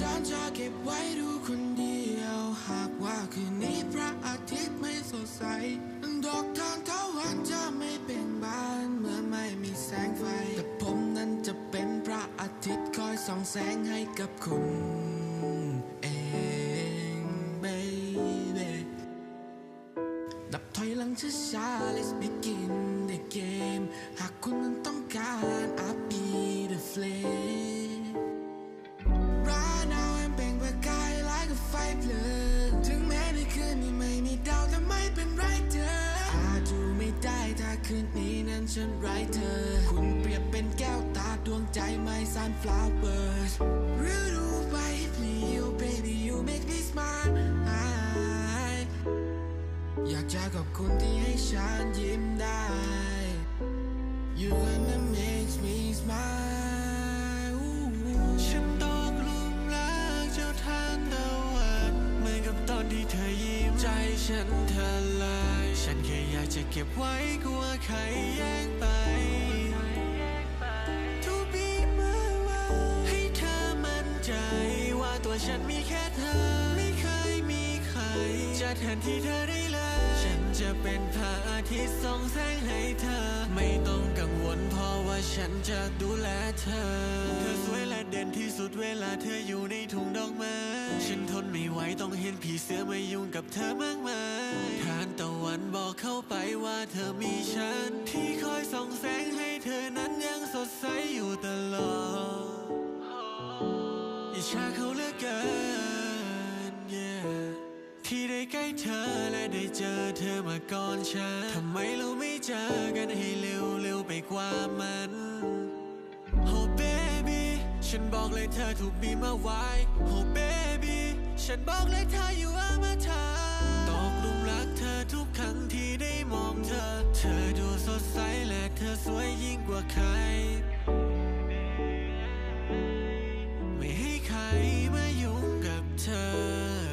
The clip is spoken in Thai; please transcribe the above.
ฉันจะเก็บไว้ดูคนเดียว หากว่าคืนนี้พระอาทิตย์ไม่สดใสดอกทานตะวันจะไม่เบ่งบานเมื่อไม่มีแสงไฟ แต่ผมนั้นจะเป็นพระอาทิตย์คอยส่องแสงให้กับคุณเอง baby ดับถอยหลังช้าๆ let's begin ฉันไร้เธอ คุณเปรียบเป็นแก้วตาดวงใจไม่สาน flowers ฤดูใบปลิว baby you make me smile อยากจะขอบคุณที่ให้ฉันยิ้มได้ You gonna make me smile ฉันตกลุมรักเจ้าทานตะวันเหมือนกับตอนที่เธอยิ้มใจฉัน ฉันแค่อยากจะเก็บไว้กลัวใครแย่งไป To be my wife ให้เธอมั่นใจว่าตัวฉันมีแค่เธอ ไม่เคยมีใคร จะแทนที่เธอได้เลย ฉันจะเป็นพระอาทิตย์ส่องแสงให้เธอ ไม่ต้องกังวลเพราะว่าฉันจะดูแลเธอ เธอสวยและเด่นที่สุดเวลาเธออยู่ในทุ่งดอกไม้ ฉันทนไม่ไหวต้องเห็นผีเสื้อมายุ่งกับเธอมากมาย ทานตะวันบอกเข้าไปว่าเธอมีฉัน ที่คอยส่องแสงให้เธอนั้นยังสดใสอยู่ตลอดอิจฉาเขาเหลือเกิน yeah ที่ได้ใกล้เธอและได้เจอเธอมาก่อนฉันทำไมเราไม่เจอกันให้เร็วเร็วไปกว่ามัน Oh baby ฉันบอกเลยเธอถูกบีมาไว้ Oh baby ฉันบอกเลยเธออยู่อามาทา